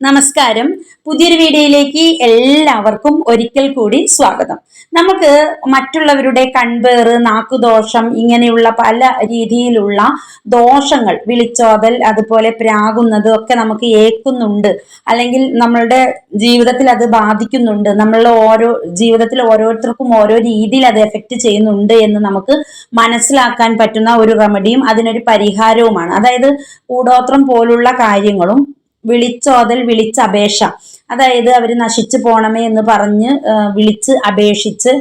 നമസ്കാരം. പുതിയൊരു വീഡിയോയിലേക്ക് എല്ലാവർക്കും ഒരിക്കൽ കൂടി സ്വാഗതം. നമുക്ക് മറ്റുള്ളവരുടെ കൺപേറ് നാക്കുദോഷം ഇങ്ങനെയുള്ള പല രീതിയിലുള്ള ദോഷങ്ങൾ വിളിച്ചോതൽ അതുപോലെ പ്രാകുന്നത് ഒക്കെ നമുക്ക് ഏക്കുന്നുണ്ട് അല്ലെങ്കിൽ നമ്മളുടെ ജീവിതത്തിൽ അത് ബാധിക്കുന്നുണ്ട്. നമ്മളുടെ ഓരോ ജീവിതത്തിൽ ഓരോരുത്തർക്കും ഓരോ രീതിയിൽ അത് എഫക്റ്റ് ചെയ്യുന്നുണ്ട് എന്ന് നമുക്ക് മനസ്സിലാക്കാൻ പറ്റുന്ന ഒരു റെമഡിയും അതിനൊരു പരിഹാരവുമാണ്. അതായത് കൂടോത്രം പോലുള്ള കാര്യങ്ങളും വിളിച്ചോതൽ വിളിച്ചപേക്ഷ. അതായത് അവർ നശിച്ചു പോണമേ എന്ന് പറഞ്ഞ് വിളിച്ച് അപേക്ഷിച്ച്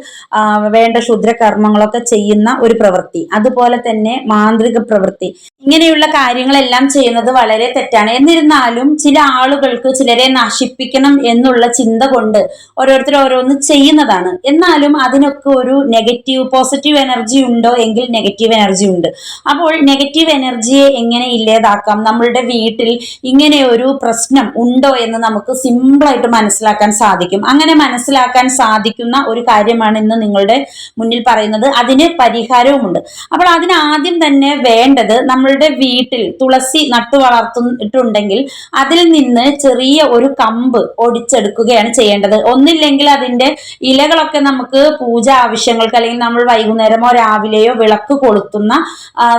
വേണ്ട ക്ഷുദ്രകർമ്മങ്ങളൊക്കെ ചെയ്യുന്ന ഒരു പ്രവൃത്തി. അതുപോലെ തന്നെ മാന്ത്രിക പ്രവൃത്തി. ഇങ്ങനെയുള്ള കാര്യങ്ങളെല്ലാം ചെയ്യുന്നത് വളരെ തെറ്റാണ്. എന്നിരുന്നാലും ചില ആളുകൾക്ക് ചിലരെ നശിപ്പിക്കണം എന്നുള്ള ചിന്ത കൊണ്ട് ഓരോരുത്തർ ഓരോന്ന് ചെയ്യുന്നതാണ്. എന്നാലും അതിനൊക്കെ ഒരു നെഗറ്റീവ് പോസിറ്റീവ് എനർജി ഉണ്ടോ? എങ്കിൽ നെഗറ്റീവ് എനർജി ഉണ്ട്. അപ്പോൾ നെഗറ്റീവ് എനർജിയെ എങ്ങനെ ഇല്ലാതാക്കാം? നമ്മളുടെ വീട്ടിൽ ഇങ്ങനെ ഒരു പ്രശ്നം ഉണ്ടോ എന്ന് നമുക്ക് സിമ്പിളായിട്ട് മനസ്സിലാക്കാൻ സാധിക്കും. അങ്ങനെ മനസ്സിലാക്കാൻ സാധിക്കുന്ന ഒരു കാര്യമാണ് ഇന്ന് നിങ്ങളുടെ മുന്നിൽ പറയുന്നത്. അതിന് പരിഹാരവുമുണ്ട്. അപ്പോൾ അതിന് ആദ്യം തന്നെ വേണ്ടത് നമ്മളുടെ വീട്ടിൽ തുളസി നട്ടു വളർത്തിട്ടുണ്ടെങ്കിൽ അതിൽ നിന്ന് ചെറിയ ഒരു കമ്പ് ഒടിച്ചെടുക്കുകയാണ് ചെയ്യേണ്ടത്. ഒന്നില്ലെങ്കിൽ അതിന്റെ ഇലകളൊക്കെ നമുക്ക് പൂജ ആവശ്യങ്ങൾക്ക് അല്ലെങ്കിൽ നമ്മൾ വൈകുന്നേരമോ രാവിലെയോ വിളക്ക് കൊളുത്തുന്ന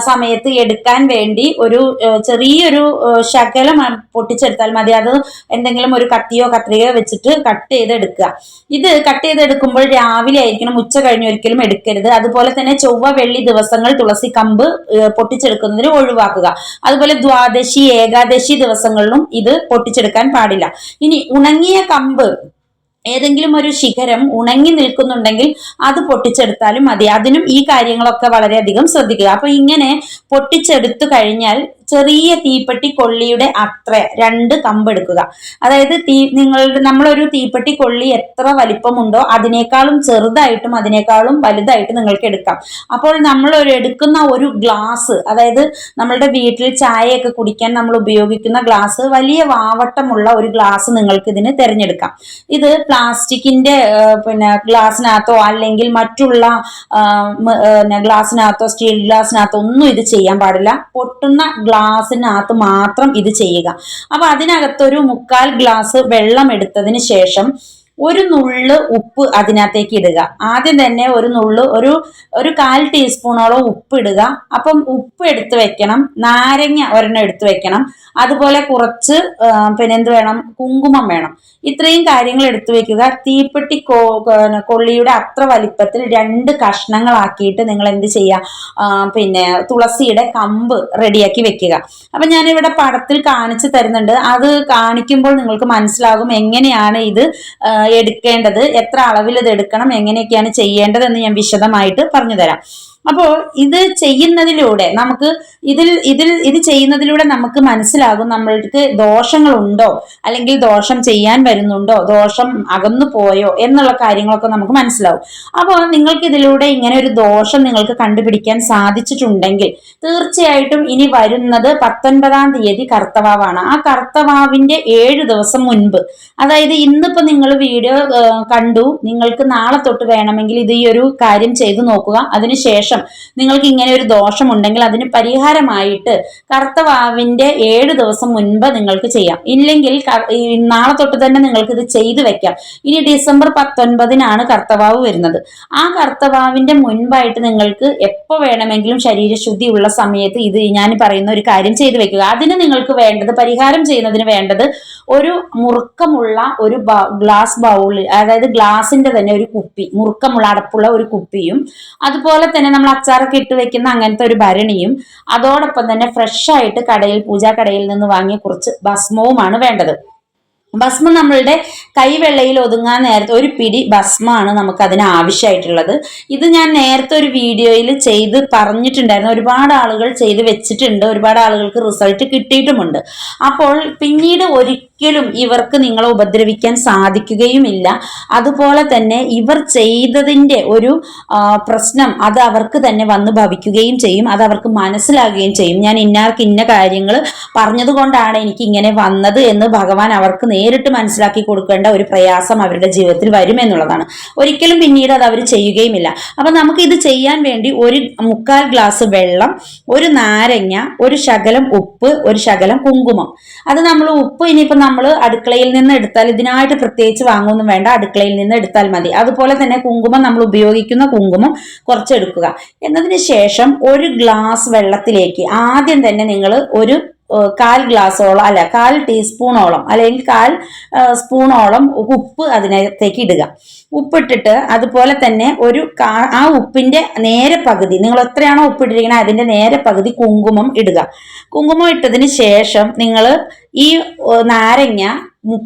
സമയത്ത് എടുക്കാൻ വേണ്ടി ഒരു ചെറിയൊരു ശകലം പൊട്ടിച്ചെടുത്താൽ മതി. അത് എന്തെങ്കിലും ഒരു കത്തിയോ കത്രികയോ വെച്ചിട്ട് കട്ട് ചെയ്ത് എടുക്കുക ഇത് കട്ട് ചെയ്ത് എടുക്കുമ്പോൾ രാവിലെ ആയിരിക്കണം ഉച്ച കഴിഞ്ഞ് ഒരിക്കലും എടുക്കരുത്. അതുപോലെ തന്നെ ചൊവ്വ വെള്ളി ദിവസങ്ങൾ തുളസി കമ്പ് പൊട്ടിച്ചെടുക്കുന്നതിന് ഒഴിവാക്കുക. അതുപോലെ ദ്വാദശി ഏകാദശി ദിവസങ്ങളിലും ഇത് പൊട്ടിച്ചെടുക്കാൻ പാടില്ല. ഇനി ഉണങ്ങിയ കമ്പ് ഏതെങ്കിലും ഒരു ശിഖരം ഉണങ്ങി നിൽക്കുന്നുണ്ടെങ്കിൽ അത് പൊട്ടിച്ചെടുത്താലും മതി. അതിനും ഈ കാര്യങ്ങളൊക്കെ വളരെയധികം ശ്രദ്ധിക്കുക. അപ്പൊ ഇങ്ങനെ പൊട്ടിച്ചെടുത്തു കഴിഞ്ഞാൽ ചെറിയ തീപ്പെട്ടി കൊള്ളിയുടെ അത്ര രണ്ട് കമ്പെടുക്കുക അതായത് തീ നിങ്ങളുടെ നമ്മളൊരു തീപ്പെട്ടി കൊള്ളി എത്ര വലിപ്പമുണ്ടോ അതിനേക്കാളും ചെറുതായിട്ടും അതിനേക്കാളും വലുതായിട്ട് നിങ്ങൾക്ക് എടുക്കാം. അപ്പോൾ നമ്മൾ ഒരു എടുക്കുന്ന ഒരു ഗ്ലാസ് അതായത് നമ്മളുടെ വീട്ടിൽ ചായയൊക്കെ കുടിക്കാൻ നമ്മൾ ഉപയോഗിക്കുന്ന ഗ്ലാസ് വലിയ വാവട്ടമുള്ള ഒരു ഗ്ലാസ് നിങ്ങൾക്ക് ഇതിന് തിരഞ്ഞെടുക്കാം. ഇത് പ്ലാസ്റ്റിക്കിന്റെ പിന്നെ ഗ്ലാസ്സിനകത്തോ അല്ലെങ്കിൽ മറ്റുള്ള ഗ്ലാസ്സിനകത്തോ സ്റ്റീൽ ഗ്ലാസ്സിനകത്തോ ഒന്നും ഇത് ചെയ്യാൻ പാടില്ല. പൊട്ടുന്ന ഗ്ലാസ്സിനകത്ത് മാത്രം ഇത് ചെയ്യുക. അപ്പൊ അതിനകത്തൊരു മുക്കാൽ ഗ്ലാസ് വെള്ളം എടുത്തതിന് ശേഷം ഒരു നുള്ള് ഉപ്പ് അതിനകത്തേക്ക് ഇടുക. ആദ്യം തന്നെ ഒരു നുള്ള് ഒരു ഒരു കാൽ ടീസ്പൂണോളം ഉപ്പ് ഇടുക. അപ്പം ഉപ്പ് എടുത്ത് വെക്കണം. നാരങ്ങ ഒരെണ്ണം എടുത്ത് വെക്കണം. അതുപോലെ കുറച്ച് പിന്നെ എന്ത് വേണം? കുങ്കുമം വേണം. ഇത്രയും കാര്യങ്ങൾ എടുത്തു വെക്കുക. തീപ്പെട്ടി കൊള്ളിയുടെ അത്ര വലിപ്പത്തിൽ രണ്ട് കഷ്ണങ്ങളാക്കിയിട്ട് നിങ്ങൾ എന്ത് ചെയ്യുക? പിന്നെ തുളസിയുടെ കമ്പ് റെഡിയാക്കി വെക്കുക. അപ്പൊ ഞാനിവിടെ പടത്തിൽ കാണിച്ചു തരുന്നുണ്ട്. അത് കാണിക്കുമ്പോൾ നിങ്ങൾക്ക് മനസ്സിലാകും എങ്ങനെയാണ് ഇത് എടുക്കേണ്ടത് എത്ര അളവിൽ ഇത് എടുക്കണം എങ്ങനെയൊക്കെയാണ് ചെയ്യേണ്ടതെന്ന് ഞാൻ വിശദമായിട്ട് പറഞ്ഞു തരാം അപ്പോൾ ഇത് ചെയ്യുന്നതിലൂടെ നമുക്ക് ഇതിൽ ഇതിൽ ഇത് ചെയ്യുന്നതിലൂടെ നമുക്ക് മനസ്സിലാകും നമ്മൾക്ക് ദോഷങ്ങളുണ്ടോ? അല്ലെങ്കിൽ ദോഷം ചെയ്യാൻ വരുന്നുണ്ടോ? ദോഷം അകന്നു പോയോ? എന്നുള്ള കാര്യങ്ങളൊക്കെ നമുക്ക് മനസ്സിലാവും. അപ്പോൾ നിങ്ങൾക്ക് ഇതിലൂടെ ഇങ്ങനെ ഒരു ദോഷം നിങ്ങൾക്ക് കണ്ടുപിടിക്കാൻ സാധിച്ചിട്ടുണ്ടെങ്കിൽ തീർച്ചയായിട്ടും ഇനി വരുന്നത് പത്തൊൻപതാം തീയതി കർത്തവാവാണ്. ആ കർത്തവാവിന്റെ ഏഴ് ദിവസം മുൻപ്. അതായത് ഇന്നിപ്പോ നിങ്ങൾ വീഡിയോ കണ്ടു. നിങ്ങൾക്ക് നാളെ തൊട്ട് വേണമെങ്കിൽ ഇത് ഈ ഒരു കാര്യം ചെയ്തു നോക്കുക. അതിനുശേഷം നിങ്ങൾക്ക് ഇങ്ങനെ ഒരു ദോഷമുണ്ടെങ്കിൽ അതിന് പരിഹാരമായിട്ട് കർത്തവാവിന്റെ ഏഴ് ദിവസം മുൻപ് നിങ്ങൾക്ക് ചെയ്യാം. ഇല്ലെങ്കിൽ നാളെ തൊട്ട് തന്നെ നിങ്ങൾക്ക് ഇത് ചെയ്തു വെക്കാം. ഇനി ഡിസംബർ പത്തൊൻപതിനാണ് കർത്തവാവ് വരുന്നത്. ആ കർത്തവാവിന്റെ മുൻപായിട്ട് നിങ്ങൾക്ക് എപ്പോൾ വേണമെങ്കിലും ശരീരശുദ്ധി ഉള്ള സമയത്ത് ഇത് ഞാൻ പറയുന്ന ഒരു കാര്യം ചെയ്തു വെക്കുക. അതിന് നിങ്ങൾക്ക് വേണ്ടത് പരിഹാരം ചെയ്യുന്നതിന് വേണ്ടത് ഒരു മുറുക്കമുള്ള ഒരു ഗ്ലാസ് ബൗളിൽ അതായത് ഗ്ലാസിന്റെ തന്നെ ഒരു കുപ്പി മുറുക്കമുള്ള അടപ്പുള്ള ഒരു കുപ്പിയും അതുപോലെ തന്നെ നമ്മൾ അച്ചാറൊക്കെ ഇട്ട് വെക്കുന്ന അങ്ങനത്തെ ഒരു ഭരണിയും അതോടൊപ്പം തന്നെ ഫ്രഷ് ആയിട്ട് കടയിൽ പൂജാ കടയിൽ നിന്ന് വാങ്ങിയ കുറച്ച് ഭസ്മവുമാണ് വേണ്ടത്. ഭസ്മം നമ്മളുടെ കൈവെള്ളയിൽ ഒതുങ്ങാൻ നേരത്തെ ഒരു പിടി ഭസ്മാണ് നമുക്ക് അതിന് ആവശ്യമായിട്ടുള്ളത്. ഇത് ഞാൻ നേരത്തെ ഒരു വീഡിയോയിൽ ചെയ്ത് പറഞ്ഞിട്ടുണ്ടായിരുന്നു. ഒരുപാട് ആളുകൾ ചെയ്ത് വെച്ചിട്ടുണ്ട്. ഒരുപാട് ആളുകൾക്ക് റിസൾട്ട് കിട്ടിയിട്ടുമുണ്ട്. അപ്പോൾ പിന്നീട് ഒരിക്കലും ഇവർക്ക് നിങ്ങളെ ഉപദ്രവിക്കാൻ സാധിക്കുകയുമില്ല. അതുപോലെ തന്നെ ഇവർ ചെയ്തതിന്റെ ഒരു പ്രശ്നം അത് അവർക്ക് തന്നെ വന്ന് ഭവിക്കുകയും ചെയ്യും. അത് അവർക്ക് മനസ്സിലാകുകയും ചെയ്യും. ഞാൻ ഇന്നാർക്ക് ഇന്ന കാര്യങ്ങൾ പറഞ്ഞതുകൊണ്ടാണ് എനിക്ക് ഇങ്ങനെ വന്നത് എന്ന് ഭഗവാൻ അവർക്ക് നേരിട്ട് മനസ്സിലാക്കി കൊടുക്കേണ്ട ഒരു പ്രയാസം അവരുടെ ജീവിതത്തിൽ വരുമെന്നുള്ളതാണ് ഒരിക്കലും പിന്നീട് അത് അവർ ചെയ്യുകയുമില്ല. അപ്പൊ നമുക്ക് ഇത് ചെയ്യാൻ വേണ്ടി ഒരു മുക്കാൽ ഗ്ലാസ് വെള്ളം ഒരു നാരങ്ങ ഒരു ശകലം ഉപ്പ് ഒരു ശകലം കുങ്കുമം. അത് നമ്മൾ ഉപ്പ് ഇനിയിപ്പോൾ നമ്മൾ അടുക്കളയിൽ നിന്ന് എടുത്താൽ ഇതിനായിട്ട് പ്രത്യേകിച്ച് വാങ്ങുമൊന്നും വേണ്ട. അടുക്കളയിൽ നിന്ന് എടുത്താൽ മതി. അതുപോലെ തന്നെ കുങ്കുമം നമ്മൾ ഉപയോഗിക്കുന്ന കുങ്കുമം കുറച്ചെടുക്കുക. എന്നതിന് ശേഷം ഒരു ഗ്ലാസ് വെള്ളത്തിലേക്ക് ആദ്യം തന്നെ നിങ്ങൾ ഒരു കാൽ ഗ്ലാസോളം അല്ല കാൽ ടീസ്പൂണോളം അല്ലെങ്കിൽ കാൽ സ്പൂണോളം ഉപ്പ് അതിനകത്തേക്ക് ഇടുക. ഉപ്പിട്ടിട്ട് അതുപോലെ തന്നെ ഒരു ആ ഉപ്പിന്റെ നേരെ പകുതി നിങ്ങൾ എത്രയാണോ ഉപ്പിട്ടിരിക്കുന്നത് അതിന്റെ നേരെ പകുതി കുങ്കുമം ഇടുക. കുങ്കുമം ഇട്ടതിന് ശേഷം നിങ്ങൾ ഈ നാരങ്ങ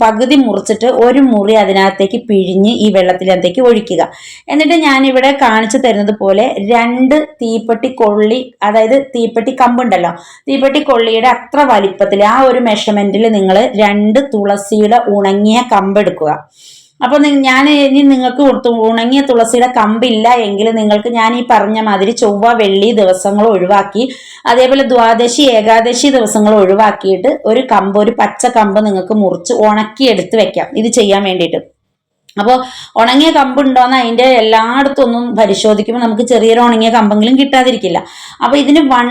പകുതി മുറിച്ചിട്ട് ഒരു മുറി അതിനകത്തേക്ക് പിഴിഞ്ഞ് ഈ വെള്ളത്തിനകത്തേക്ക് ഒഴിക്കുക. എന്നിട്ട് ഞാൻ ഇവിടെ കാണിച്ചു തരുന്നത് പോലെ രണ്ട് തീപ്പെട്ടി കൊള്ളി അതായത് തീപ്പെട്ടി കമ്പുണ്ടല്ലോ. തീപ്പെട്ടി കൊള്ളിയുടെ അത്ര വലിപ്പത്തിൽ ആ ഒരു മെഷർമെന്റിൽ നിങ്ങൾ രണ്ട് തുളസിയുടെ ഉണങ്ങിയ കമ്പ് എടുക്കുക അപ്പൊ ഞാൻ ഇനി നിങ്ങൾക്ക് ഉണങ്ങിയ തുളസിയുടെ കമ്പില്ല എങ്കിൽ നിങ്ങൾക്ക് ഞാൻ ഈ പറഞ്ഞ മാതിരി ചൊവ്വ വെള്ളി ദിവസങ്ങൾ ഒഴിവാക്കി അതേപോലെ ദ്വാദശി ഏകാദശി ദിവസങ്ങൾ ഒഴിവാക്കിയിട്ട് ഒരു കമ്പ് ഒരു പച്ച കമ്പ് നിങ്ങൾക്ക് മുറിച്ച് ഉണക്കി എടുത്ത് വെക്കാം. ഇത് ചെയ്യാൻ വേണ്ടിയിട്ട്. അപ്പോൾ ഉണങ്ങിയ കമ്പുണ്ടോന്ന് അതിന്റെ എല്ലായിടത്തും ഒന്നും പരിശോധിക്കുമ്പോൾ നമുക്ക് ചെറിയൊരു ഉണങ്ങിയ കമ്പെങ്കിലും കിട്ടാതിരിക്കില്ല. അപ്പോൾ ഇതിന് വൺ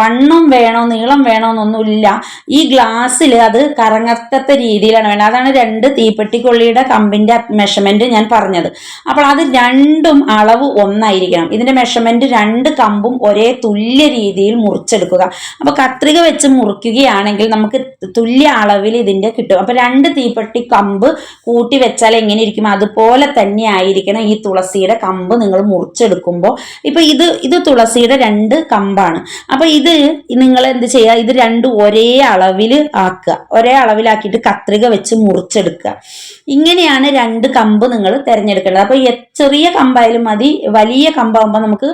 വണ്ണം വേണോ നീളം വേണോ എന്നൊന്നുമില്ല. ഈ ഗ്ലാസ്സിൽ അത് കറങ്ങത്തത്ത രീതിയിലാണ് വേണ്ടത്. അതാണ് രണ്ട് തീപ്പെട്ടിക്കൊള്ളിയുടെ കമ്പിന്റെ മെഷർമെന്റ് ഞാൻ പറഞ്ഞത്. അപ്പോൾ അത് രണ്ടും അളവ് ഒന്നായിരിക്കണം. ഇതിന്റെ മെഷർമെന്റ് രണ്ട് കമ്പും ഒരേ തുല്യ രീതിയിൽ മുറിച്ചെടുക്കുക. അപ്പോൾ കത്രിക വെച്ച് മുറിക്കുകയാണെങ്കിൽ നമുക്ക് തുല്യ അളവിൽ ഇതിന്റെ കിട്ടും. അപ്പോൾ രണ്ട് തീപ്പെട്ടി കമ്പ് കൂട്ടി വെച്ചാൽ എങ്ങനെ ഇരിക്കും അതുപോലെ തന്നെ ആയിരിക്കണം ഈ തുളസിയുടെ കമ്പ് നിങ്ങൾ മുറിച്ചെടുക്കുമ്പോൾ. ഇപ്പൊ ഇത് ഇത് തുളസിയുടെ രണ്ട് കമ്പാണ്. അപ്പൊ ഇത് നിങ്ങൾ എന്ത് ചെയ്യുക? ഇത് രണ്ടും ഒരേ അളവിൽ ആക്കുക. ഒരേ അളവിലാക്കിയിട്ട് കത്രിക വെച്ച് മുറിച്ചെടുക്കുക. ഇങ്ങനെയാണ് രണ്ട് കമ്പ് നിങ്ങൾ തിരഞ്ഞെടുക്കേണ്ടത്. അപ്പൊ ചെറിയ കമ്പായാലും മതി. വലിയ കമ്പാകുമ്പോൾ നമുക്ക്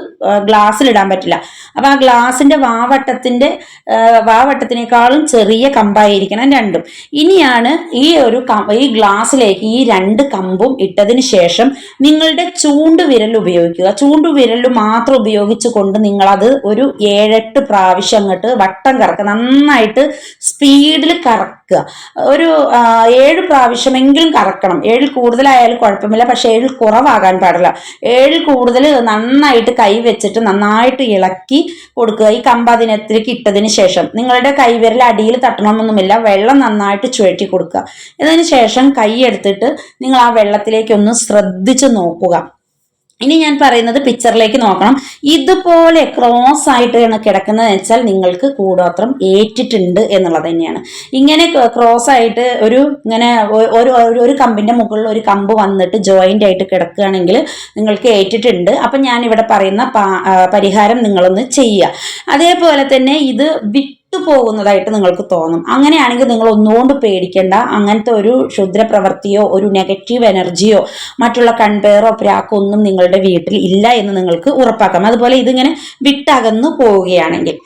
ഗ്ലാസ്സിൽ ഇടാൻ പറ്റില്ല. അപ്പൊ ആ ഗ്ലാസിന്റെ വാവട്ടത്തിന്റെ വാവട്ടത്തിനേക്കാളും ചെറിയ കമ്പായിരിക്കണം രണ്ടും. ഇനിയാണ് ഈ ഒരു ഈ ഗ്ലാസ്സിലേക്ക് ഈ രണ്ട് കമ്പും ഇട്ടതിന് ശേഷം നിങ്ങളുടെ ചൂണ്ടുവിരൽ ഉപയോഗിക്കുക. ചൂണ്ടുവിരൽ മാത്രം ഉപയോഗിച്ച് കൊണ്ട് നിങ്ങളത് ഒരു ഏഴെട്ട് പ്രാവശ്യം അങ്ങോട്ട് വട്ടം കറക്കുക. നന്നായിട്ട് സ്പീഡിൽ കറക്കുക. ഒരു ഏഴ് പ്രാവശ്യമെങ്കിലും കറക്കണം. ഏഴിൽ കൂടുതലായാലും കുഴപ്പമില്ല. പക്ഷെ ഏഴിൽ കുറവാകാൻ പാടില്ല. ഏഴിൽ കൂടുതൽ നന്നായിട്ട് കൈ വെച്ചിട്ട് നന്നായിട്ട് ഇളക്കി കൊടുക്കുക. ഈ കമ്പതിനത്തിലേക്ക് ഇട്ടതിന് ശേഷം നിങ്ങളുടെ കൈവിരൽ അടിയിൽ തട്ടണമെന്നൊന്നുമില്ല. വെള്ളം നന്നായിട്ട് ചുഴറ്റി കൊടുക്കുക. ഇതിന് ശേഷം കൈ എടുത്തിട്ട് നിങ്ങൾ ആ വെള്ളത്തിലേക്ക് ഒന്ന് ശ്രദ്ധിച്ച് നോക്കുക. ഇനി ഞാൻ പറയുന്നത് പിക്ചറിലേക്ക് നോക്കണം. ഇതുപോലെ ക്രോസ് ആയിട്ട് കിടക്കുന്നത് വെച്ചാൽ നിങ്ങൾക്ക് കൂടോത്രം ഏറ്റിട്ടുണ്ട് എന്നുള്ളത് തന്നെയാണ്. ഇങ്ങനെ ക്രോസ് ആയിട്ട് ഒരു ഇങ്ങനെ ഒരു- ഒരു കമ്പിന്റെ മുകളിൽ ഒരു കമ്പ് വന്നിട്ട് ജോയിന്റ് ആയിട്ട് കിടക്കുകയാണെങ്കിൽ നിങ്ങൾക്ക് ഏറ്റിട്ടുണ്ട്. അപ്പം ഞാൻ ഇവിടെ പറയുന്ന പരിഹാരം നിങ്ങളൊന്ന് ചെയ്യുക. അതേപോലെ തന്നെ ഇത് വിട്ടുപോകുന്നതായിട്ട് നിങ്ങൾക്ക് തോന്നും. അങ്ങനെയാണെങ്കിൽ നിങ്ങൾ ഒന്നുകൊണ്ട് പേടിക്കേണ്ട. അങ്ങനത്തെ ഒരു ക്ഷുദ്രപ്രവൃത്തിയോ ഒരു നെഗറ്റീവ് എനർജിയോ മറ്റുള്ള കൺപെയറോ പ്രാക്കോ ഒന്നും നിങ്ങളുടെ വീട്ടിൽ ഇല്ല എന്ന് നിങ്ങൾക്ക് ഉറപ്പാക്കാം. അതുപോലെ ഇതിങ്ങനെ വിട്ടകന്നു പോവുകയാണെങ്കിൽ.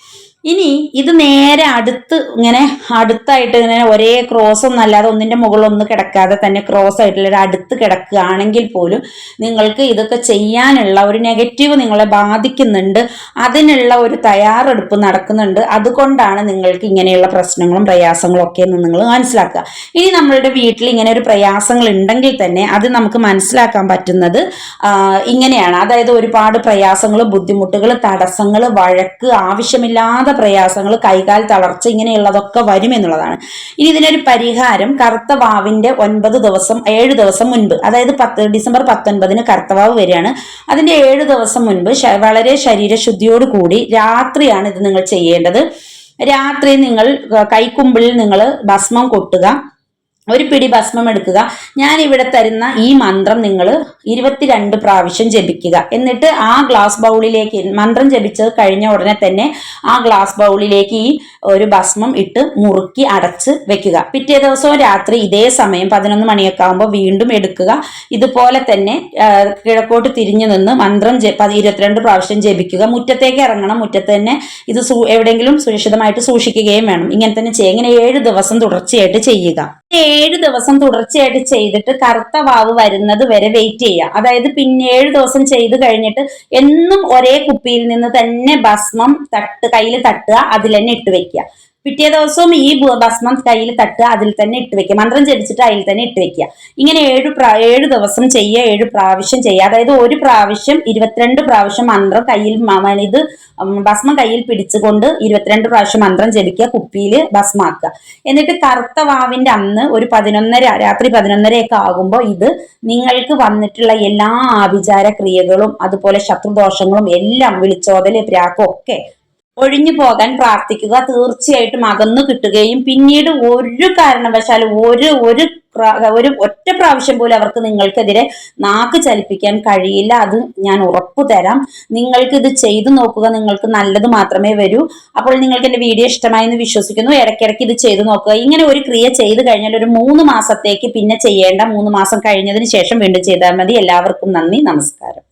ഇനി ഇത് നേരെ അടുത്ത് ഇങ്ങനെ അടുത്തായിട്ട് ഇങ്ങനെ ഒരേ ക്രോസ് ഒന്നിന്റെ മുകളിൽ ഒന്ന് കിടക്കാതെ തന്നെ ക്രോസ് ആയിട്ടുള്ള ഒരു അടുത്ത് കിടക്കുകയാണെങ്കിൽ പോലും നിങ്ങൾക്ക് ഇതൊക്കെ ചെയ്യാനുള്ള ഒരു നെഗറ്റീവ് നിങ്ങളെ ബാധിക്കുന്നുണ്ട്. അതിനുള്ള ഒരു തയ്യാറെടുപ്പ് നടക്കുന്നുണ്ട്. അതുകൊണ്ടാണ് നിങ്ങൾക്ക് ഇങ്ങനെയുള്ള പ്രശ്നങ്ങളും പ്രയാസങ്ങളും ഒക്കെ എന്ന് നിങ്ങൾ മനസ്സിലാക്കുക. ഇനി നമ്മളുടെ വീട്ടിൽ ഇങ്ങനെ ഒരു പ്രയാസങ്ങൾ ഉണ്ടെങ്കിൽ തന്നെ അത് നമുക്ക് മനസ്സിലാക്കാൻ പറ്റുന്നത് ഇങ്ങനെയാണ്. അതായത് ഒരുപാട് പ്രയാസങ്ങൾ ബുദ്ധിമുട്ടുകൾ തടസ്സങ്ങൾ വഴക്ക് ആവശ്യമില്ലാത്ത പ്രയാസങ്ങൾ കൈകാൽ തളർച്ച ഇങ്ങനെയുള്ളതൊക്കെ വരും എന്നുള്ളതാണ്. ഇനി ഇതിനൊരു പരിഹാരം കറുത്ത വാവിന്റെ ഒൻപത് ദിവസം ഏഴ് ദിവസം മുൻപ് അതായത് പത്ത് ഡിസംബർ പത്തൊൻപതിന് കറുത്തവാവ് വരികയാണ്. അതിന്റെ ഏഴ് ദിവസം മുൻപ് വളരെ ശരീരശുദ്ധിയോട് കൂടി രാത്രിയാണ് ഇത് നിങ്ങൾ ചെയ്യേണ്ടത്. രാത്രി നിങ്ങൾ കൈക്കുമ്പിളിൽ നിങ്ങൾ ഭസ്മം കൊട്ടുക. ഒരു പിടി ഭസ്മം എടുക്കുക. ഞാൻ ഇവിടെ തരുന്ന ഈ മന്ത്രം നിങ്ങൾ ഇരുപത്തിരണ്ട് പ്രാവശ്യം ജപിക്കുക. എന്നിട്ട് ആ ഗ്ലാസ് ബൗളിലേക്ക് മന്ത്രം ജപിച്ചത് കഴിഞ്ഞ ഉടനെ തന്നെ ആ ഗ്ലാസ് ബൗളിലേക്ക് ഈ ഒരു ഭസ്മം ഇട്ട് മുറുക്കി അടച്ച് വെക്കുക. പിറ്റേ ദിവസവും രാത്രി ഇതേ സമയം പതിനൊന്ന് മണിയൊക്കെ ആകുമ്പോൾ വീണ്ടും എടുക്കുക. ഇതുപോലെ തന്നെ കിഴക്കോട്ട് തിരിഞ്ഞു നിന്ന് മന്ത്രം ഇരുപത്തിരണ്ട് പ്രാവശ്യം ജപിക്കുക. മുറ്റത്തേക്ക് ഇറങ്ങണം. മുറ്റത്ത് തന്നെ ഇത് എവിടെയെങ്കിലും സുരക്ഷിതമായിട്ട് സൂക്ഷിക്കുകയും വേണം. ഇങ്ങനെ തന്നെ ചെയ്യുക ഇങ്ങനെ ഏഴ് ദിവസം തുടർച്ചയായിട്ട് ചെയ്യുക. ഏഴ് ദിവസം തുടർച്ചയായിട്ട് ചെയ്തിട്ട് കറുത്ത വാവ് വരുന്നത് വരെ വെയിറ്റ് ചെയ്യുക. അതായത് പിന്നെ ഏഴ് ദിവസം ചെയ്ത് കഴിഞ്ഞിട്ട് എന്നും ഒരേ കുപ്പിയിൽ നിന്ന് തന്നെ ഭസ്മം തട്ട് കയ്യിൽ തട്ടുക അതിൽ തന്നെ ഇട്ട് വെക്കുക. പിറ്റേ ദിവസവും ഈ ഭസ്മം കയ്യിൽ തട്ട് അതിൽ തന്നെ ഇട്ട് വെക്കുക. മന്ത്രം ജപിച്ചിട്ട് അതിൽ തന്നെ ഇട്ട് വെക്കുക. ഇങ്ങനെ ഏഴ് ഏഴ് ദിവസം ചെയ്യുക ഏഴ് പ്രാവശ്യം ചെയ്യുക. അതായത് ഒരു പ്രാവശ്യം ഇരുപത്തിരണ്ട് പ്രാവശ്യം മന്ത്രം കയ്യിൽ ഇത് ഭസ്മം കയ്യിൽ പിടിച്ചുകൊണ്ട് ഇരുപത്തിരണ്ട് പ്രാവശ്യം മന്ത്രം ജപിക്കുക കുപ്പിയിൽ ഭസ്മാക്കുക. എന്നിട്ട് കറുത്ത വാവിന്റെ അന്ന് ഒരു പതിനൊന്നര രാത്രി പതിനൊന്നരയൊക്കെ ആകുമ്പോൾ ഇത് നിങ്ങൾക്ക് വന്നിട്ടുള്ള എല്ലാ ആഭിചാര ക്രിയകളും അതുപോലെ ശത്രുദോഷങ്ങളും എല്ലാം വിളിച്ചോതൽ പ്രാക്കും ഒക്കെ ഒഴിഞ്ഞു പോകാൻ പ്രാർത്ഥിക്കുക തീർച്ചയായിട്ടും അകന്നു കിട്ടുകയും പിന്നീട് ഒരു കാരണവശാലും ഒരു ഒരു ഒരു ഒറ്റ പ്രാവശ്യം പോലും അവർക്ക് നിങ്ങൾക്കെതിരെ നാക്ക് ചലിപ്പിക്കാൻ കഴിയില്ല. അത് ഞാൻ ഉറപ്പു തരാം. നിങ്ങൾക്ക് ഇത് ചെയ്തു നോക്കുക. നിങ്ങൾക്ക് നല്ലത് മാത്രമേ വരൂ. അപ്പോൾ നിങ്ങൾക്ക് എന്റെ വീഡിയോ ഇഷ്ടമായി എന്ന് വിശ്വസിക്കുന്നു. ഇടയ്ക്കിടയ്ക്ക് ഇത് ചെയ്തു നോക്കുക. ഇങ്ങനെ ഒരു ക്രിയ ചെയ്തു കഴിഞ്ഞാൽ ഒരു മൂന്ന് മാസത്തേക്ക് പിന്നെ ചെയ്യേണ്ട. മൂന്ന് മാസം കഴിഞ്ഞതിന് ശേഷം വീണ്ടും ചെയ്താൽ മതി. എല്ലാവർക്കും നന്ദി. നമസ്കാരം.